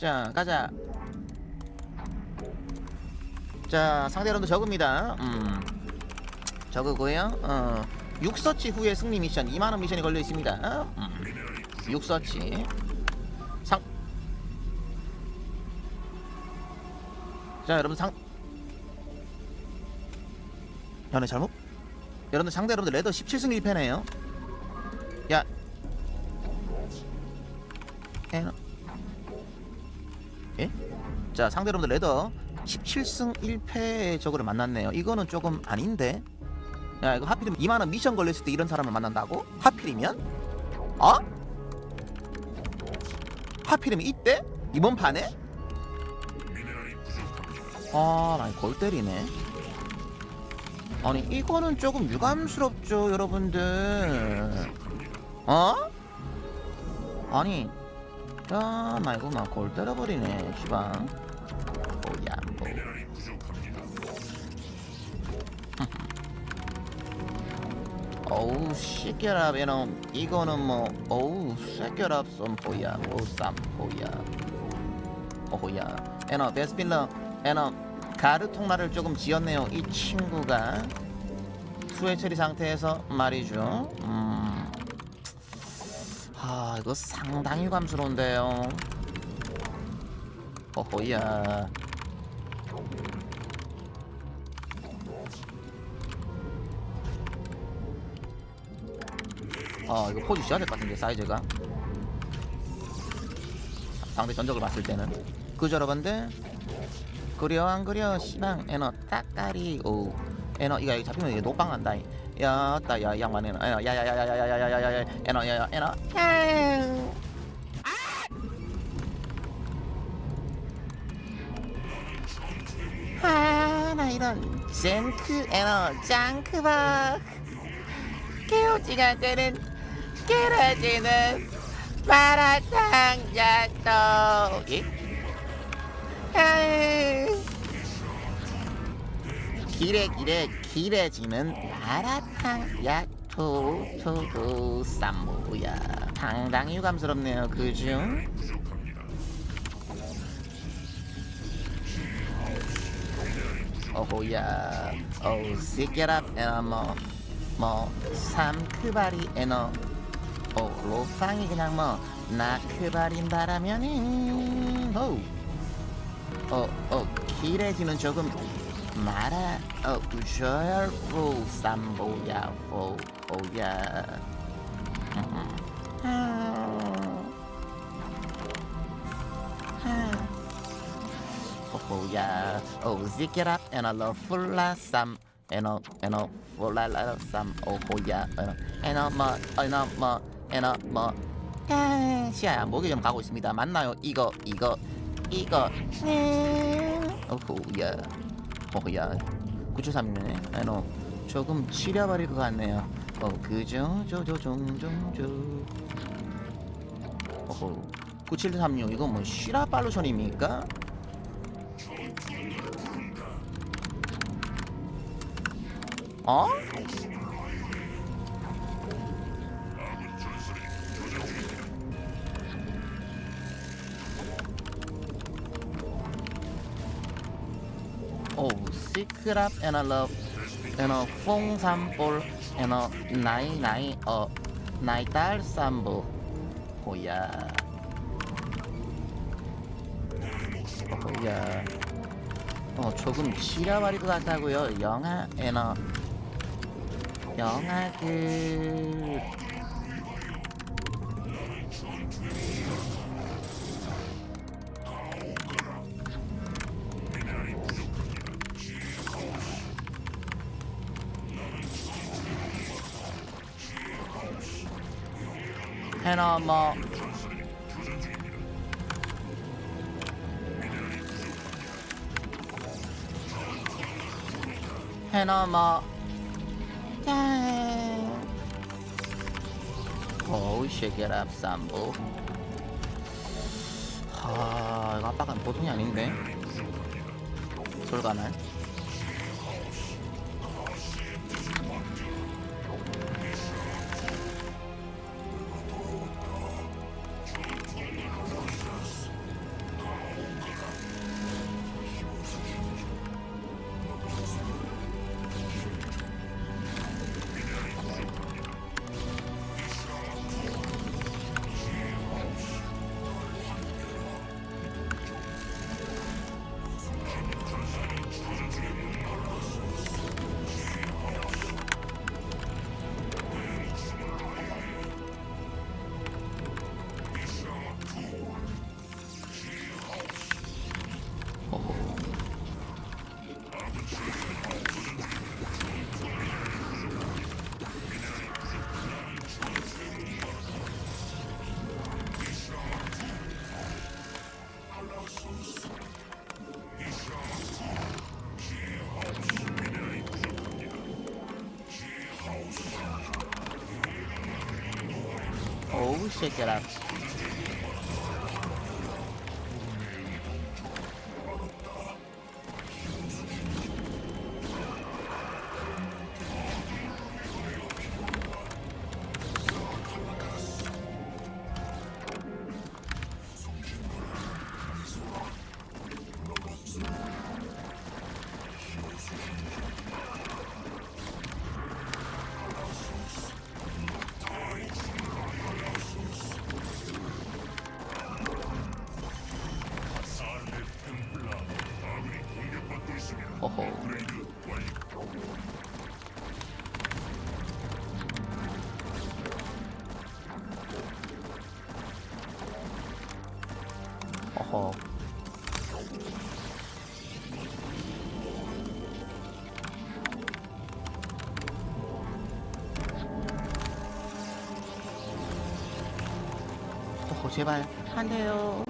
자 가자. 자 상대 여러분들 적읍니다. 음. 적으고요. 어. 6서치 후에 승리 미션. 2만원 미션이 걸려 있습니다. 음. 6서치. 상. 자 여러분 상. 야내 잘못? 여러분들 상대 여러분들 레더 17승 1패네요. 야 자 상대 여러분들 레더 17승 1패의 적을 만났네요 이거는 조금 아닌데 야 이거 하필이면 2만원 미션 걸렸을 때 이런 사람을 만난다고? 하필이면? 어? 하필이면 이때? 이번 판에? 아 많이 골 때리네 아니 이거는 조금 유감스럽죠 여러분들 어? 아니 야 말고 막 골 때려버리네 시방 어우 시결합 이놈. 이거는 뭐 어우 시결합 썸보야. 뭐쌈 보야. 어호야. 에너 베스필러 에너 가르 통나를 조금 지었네요 이 친구가. 투회 처리 상태에서 말이죠. 음. 아 이거 상당히 감스러운데요. 어호야 아 이거 포지 셔야 될 것 같은데 사이즈가 상대 전적을 봤을 때는 그죠 여러분들 그려 안 그려 시방 에너 따까리 오 에너 이거 이거 잡히면 이게 난다 야따 야 양반 에너 에너 야야야야야야야야야 에너 야야 에너 아나 이런 젠크 에너 짱크박 깨우지가 되는 깨라지는 마라탕 야또 예? 아유. 길에 길에 길해지는 마라탕 야토 토도 쌈모야 상당히 유감스럽네요 그죠? 어호야 어우 시계랍 에너 뭐뭐 삼크바리 에너 옥로팡이 그냥 뭐. 나크발인 바라면은 호 어, 어, 길해지는 조금 말아 어, 셔열포 삼보야 포오야. 포야. 오 zikirat and a love full sam and a and a full la la sam oh ya and a and a ma and a ma a 뭐, 아, 시아야, 목이 좀 가고 있습니다. 맞나요? 이거, 이거, 이거. 오호야, 오호야. 973이네. 에노 조금 치려버릴 것 같네요. 어, 그죠? 조조종종조. 오호. 9736 이거 뭐 시라 팔로션입니까? 어? 시크랍 에너 러브 에너 퐁삼볼 에너 나이 나이 어 나이 딸 삼보 호야 호야 어 조금 치려버릴 것 같다고요. 영화 에너 영화 그 해나 뭐 해나 뭐 오우 쉐게랍 삼보. 하 이거 압박은 보통이 아닌데? 솔가날 Teşekkürler. 제발 안 돼요.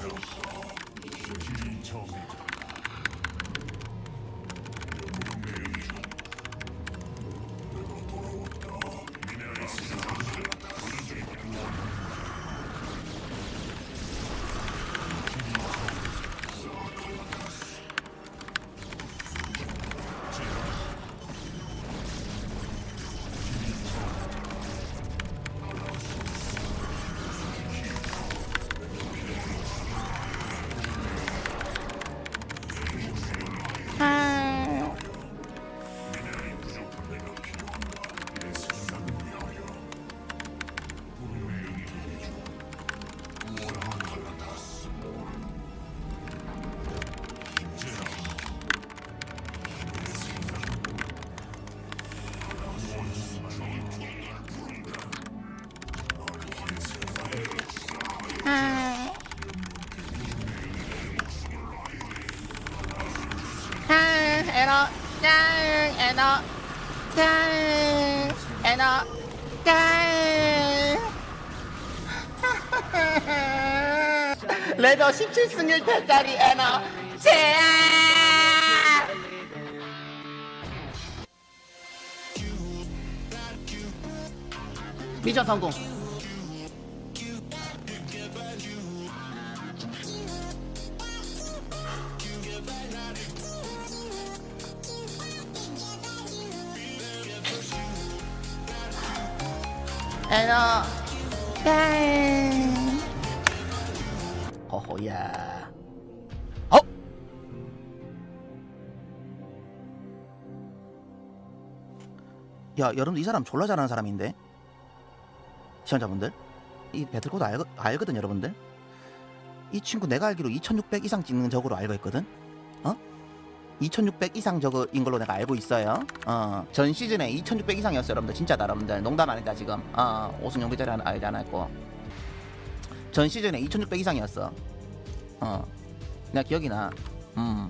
내려오시오. 주시는 에너 짱 에너 짱 레더 17승 1패짜리 에너 제. 미션 성공 에너 땡 어허야. 어? 야 여러분들 이 사람 졸라 잘하는 사람인데? 시청자분들 이 배틀코드 알, 알거든 여러분들? 이 친구 내가 알기로 2600 이상 찍는 적으로 알고 있거든? 어? 2600 이상 적인 걸로 내가 알고 있어요. 어, 전 시즌에 2600 이상이었어요 여러분들. 진짜다 여러분들. 농담 아니다 지금. 어, 오승용 기자리 알지 않았고. 전 시즌에 2600 이상이었어. 어 내가 기억이 나. 음.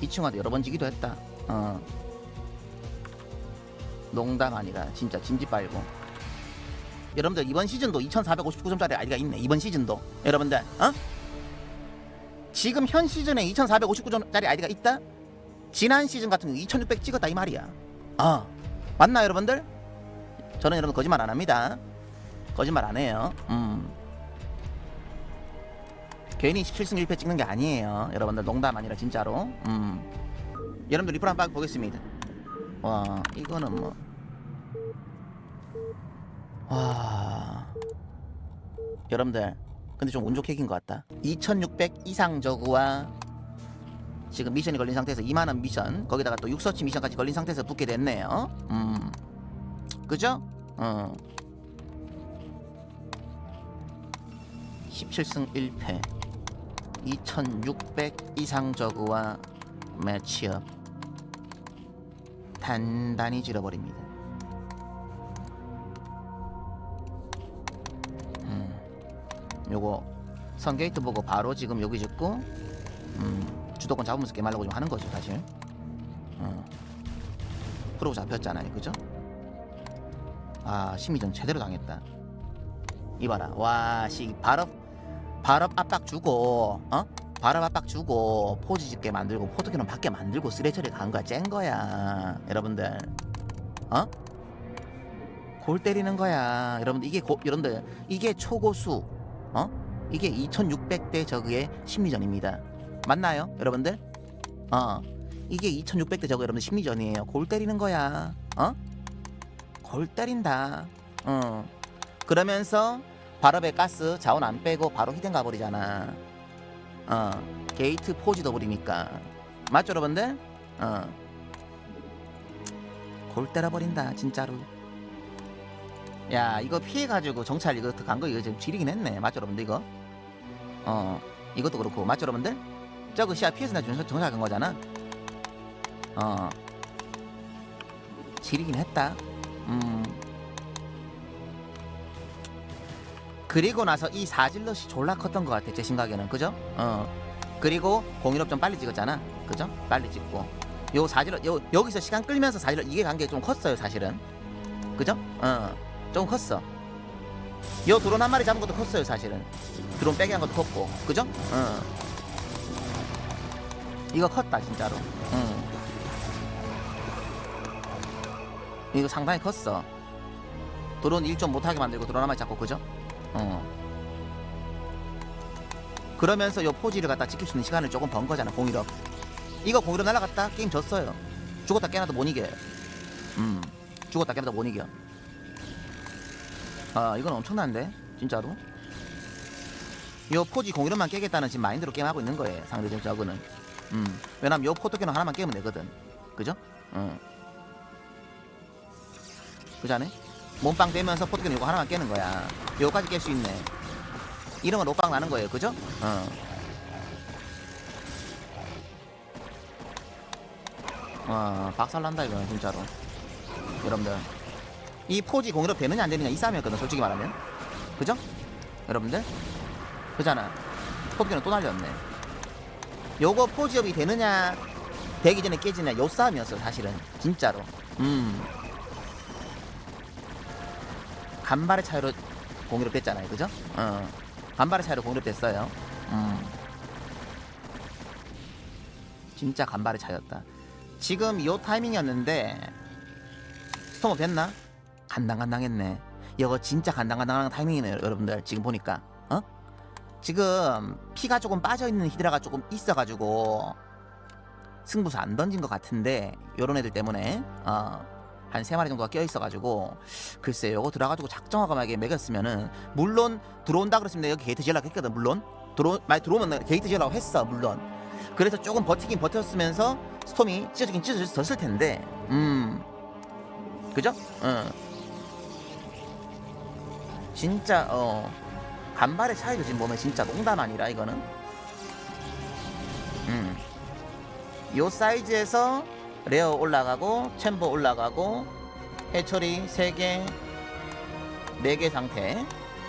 이 친구한테 여러 번 지기도 했다. 어. 농담 아니라 진짜 진지 빨고. 여러분들 이번 시즌도 2459점짜리 아이디가 있네 이번 시즌도. 여러분들 어? 지금 현 시즌에 2459점짜리 아이디가 있다? 지난 시즌 같은 경우 2600 찍었다 이 말이야. 아 맞나 여러분들? 저는 여러분 거짓말 안 합니다. 거짓말 안 해요. 음. 괜히 17승 1패 찍는 게 아니에요. 여러분들 농담 아니라 진짜로. 음. 여러분들 리플 한번 보겠습니다. 와 이거는 뭐. 와. 여러분들 근데 좀 운 좋게 이긴 것 같다. 2600 이상 저그와 지금 미션이 걸린 상태에서 2만원 미션 거기다가 또 6서치 미션까지 걸린 상태에서 붙게 됐네요. 음. 그죠? 어. 17승 1패. 2600 이상 저그와 매치업. 단단히 질러버립니다. 요거 선 게이트 보고 바로 지금 여기 짓고 음, 주도권 잡으면서 게임하려고 좀 하는 거죠 사실. 어. 프로 잡혔잖아요, 그죠? 아 심리전 제대로 당했다. 이봐라, 와씨 발업 발업 압박 주고 어? 발업 압박 주고 포지 짓게 만들고 포토기는 밖에 만들고 쓰레처리 간 거야 짠 거야 여러분들 어? 골 때리는 거야 여러분들 이게 고, 여러분들 이게 초고수 어? 이게 2600대 저그의 심리전입니다 맞나요 여러분들? 어 이게 2600대 저그 여러분들 심리전이에요 골 때리는 거야 어? 골 때린다 어 그러면서 발업에 가스 자원 안 빼고 바로 히든 가버리잖아. 어 게이트 포지 더블이니까 맞죠 여러분들? 어 골 때려버린다 진짜로. 야 이거 피해가지고 정찰 이거 간거 이거 지금 지리긴 했네 맞죠 여러분들 이거? 어 이것도 그렇고 맞죠 여러분들? 저거 시야 피해서 나 정찰 간 거잖아. 어 지리긴 했다. 음. 그리고 나서 이 사질럿이 졸라 컸던 것 같아 제 생각에는 그죠? 어 그리고 공일업 좀 빨리 찍었잖아 그죠? 빨리 찍고 요 사질럿 요 여기서 시간 끌면서 사질럿 이게 간 게 좀 컸어요 사실은 그죠? 어 좀 컸어. 요 드론 한 마리 잡은 것도 컸어요 사실은. 드론 빼게 한 것도 컸고. 그죠? 어 이거 컸다 진짜로. 응. 이거 상당히 컸어. 드론 일 좀 못하게 만들고 드론 한 마리 잡고 그죠? 어. 그러면서 요 포지를 갖다 지킬 수 있는 시간을 조금 번 거잖아 공일업. 이거 공일업 날아갔다 게임 졌어요. 죽었다 깨나도 못 이겨 음. 죽었다 깨나도 못 이겨 아 이건 엄청난데 진짜로 요 포지 공일업만 깨겠다는 지금 마인드로 게임하고 있는 거예요 상대적 저그는 음 왜냐면 요 포토캐논 하나만 깨면 되거든 그죠? 응 그자네 몸빵 되면서 포트견 이거 하나만 깨는 거야. 요까지 깰 수 있네. 이러면 롯빵 나는 거예요. 그죠? 어. 와, 박살 난다, 이거, 진짜로. 여러분들. 이 포지 공유로 되느냐, 안 되느냐, 이 싸움이었거든, 솔직히 말하면. 그죠? 여러분들? 그잖아. 포트견은 또 날렸네. 요거 포지업이 되느냐 되기 전에 깨지냐 요 싸움이었어 사실은 진짜로 음 간발의 차이로 공유력 됐잖아요 그죠? 어 간발의 차이로 공유력 됐어요 음 진짜 간발의 차이였다 지금 요 타이밍이었는데 스톰업 됐나? 간당간당했네. 이거 진짜 간당간당한 타이밍이네요 여러분들. 지금 보니까. 어? 지금 피가 조금 빠져 있는 히드라가 조금 있어 가지고 승부수 안 던진 것 같은데 요런 애들 때문에 어, 한세 마리 정도가 껴 있어 가지고. 글쎄 요거 들어 가지고 작정하게 매겼으면은 물론 들어온다 그랬으면 여기 게이트 지으려고 했거든 물론. 들어 많이 들어오면 게이트 지으려고 했어 물론. 그래서 조금 버티긴 버텼으면서 스톰이 찢어지긴 찢어졌을 텐데. 음. 그죠? 응 진짜 어 간발의 차이를 지금 보면 진짜 농담 아니라 이거는 음. 요 사이즈에서 레어 올라가고 챔버 올라가고 해처리 3개 4개 상태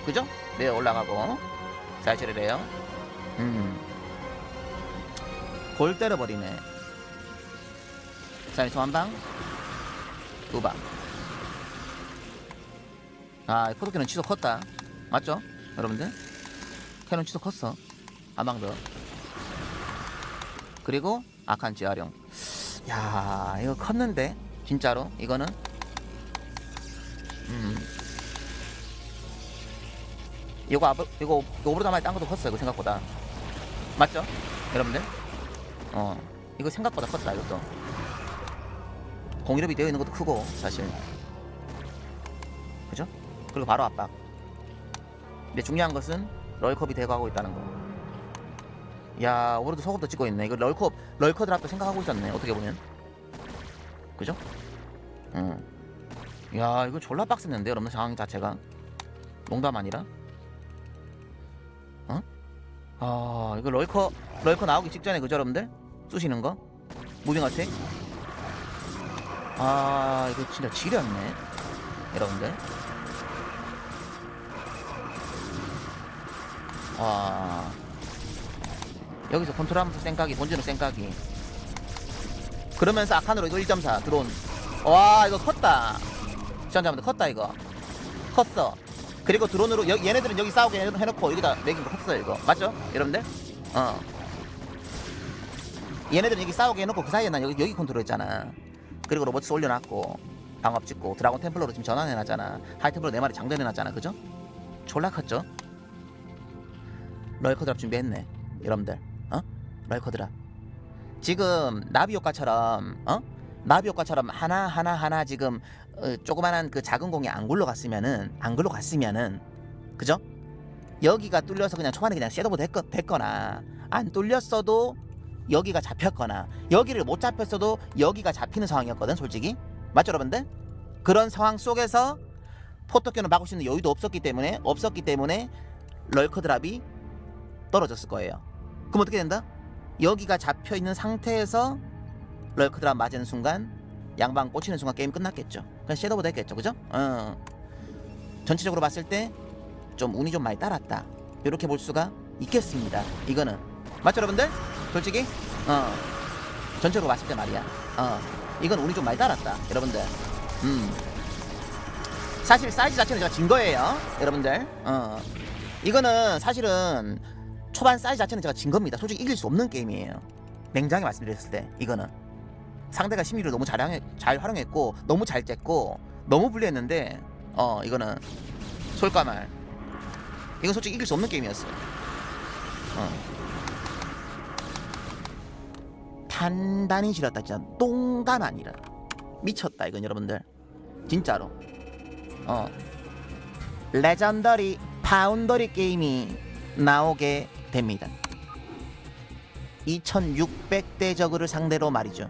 그죠? 레어 올라가고 사이즈리 레어 음. 골 때려버리네 자, 소한방 두방 아, 이 포토캐논 취소 컸다. 맞죠? 여러분들? 캐논 취소 컸어. 한방 더. 그리고 아칸 재활용 야 이거 컸는데? 진짜로? 이거는? 음. 이거 아버 이거 오브로다 많이 딴 것도 컸어요 이거 생각보다. 맞죠? 여러분들? 어. 이거 생각보다 컸다 이것도. 공이롭이 되어 있는 것도 크고 사실. 그죠? 그리고 바로 압박 근데 중요한 것은 럴컵이 돼가고 있다는 거. 야, 오늘도 속업도 찍고 있네. 이거 럴컵, 럴커 드랍도 생각하고 있었네. 어떻게 보면. 그죠? 응. 야, 이거 졸라 빡셌는데, 여러분 상황 자체가. 농담 아니라. 어? 아, 이거 럴커, 럴커 나오기 직전에 그죠, 여러분들? 쑤시는 거? 무빙 어택? 아, 이거 진짜 지렸네. 여러분들. 아. 여기서 컨트롤하면서 쌩까기 본진으로 쌩까기 그러면서 아칸으로 이거 1.4 드론. 와 이거 컸다. 시청자분들 컸다 이거. 컸어. 그리고 드론으로 여, 얘네들은 여기 싸우게 해- 해놓고 여기다 매긴 거 컸어요 이거. 맞죠? 여러분들? 어. 얘네들은 여기 싸우게 해놓고 그 사이에 난 여기, 여기 컨트롤 했잖아. 그리고 로버츠 올려놨고 방업 찍고 드라곤 템플러로 지금 전환해놨잖아. 하이 템플러 4마리 장전해놨잖아 그죠? 졸라 컸죠 럴커 드랍 준비했네 여러분들 어? 럴커 드랍 지금 나비 효과처럼 어? 나비 효과처럼 하나 하나 하나 지금 어, 조그만한 그 작은 공이 안 굴러갔으면은 안 굴러갔으면은 그죠? 여기가 뚫려서 그냥 초반에 그냥 셋오버 됐거, 됐거나 안 뚫렸어도 여기가 잡혔거나 여기를 못 잡혔어도 여기가 잡히는 상황이었거든 솔직히 맞죠 여러분들? 그런 상황 속에서 포토견을 막을 수 있는 여유도 없었기 때문에 없었기 때문에 럴커 드랍이 떨어졌을 거예요. 그럼 어떻게 된다? 여기가 잡혀 있는 상태에서 럴크 드랍 맞은 순간 양방 꽂히는 순간 게임 끝났겠죠. 그냥 섀도우보다 했겠죠, 그죠? 어. 전체적으로 봤을 때 좀 운이 좀 많이 따랐다. 이렇게 볼 수가 있겠습니다. 이거는 맞죠, 여러분들? 솔직히, 어. 전체적으로 봤을 때 말이야. 어. 이건 운이 좀 많이 따랐다, 여러분들. 음. 사실 사이즈 자체는 제가 진 거예요, 여러분들. 어. 이거는 사실은 초반 사이즈 자체는 제가 진 겁니다. 솔직히 이길 수 없는 게임이에요. 냉정하게 말씀드렸을 때 이거는 상대가 심리를 너무 잘, 잘 활용했고 너무 잘 쨌고 너무 불리했는데 어 이거는 솔까말 이건 솔직히 이길 수 없는 게임이었어요. 어. 단단히 지렸다 진짜 똥단 아니라 미쳤다 이건 여러분들 진짜로 어 레전더리 파운더리 게임이 나오게 됩니다. 2600대 저그를 상대로 말이죠.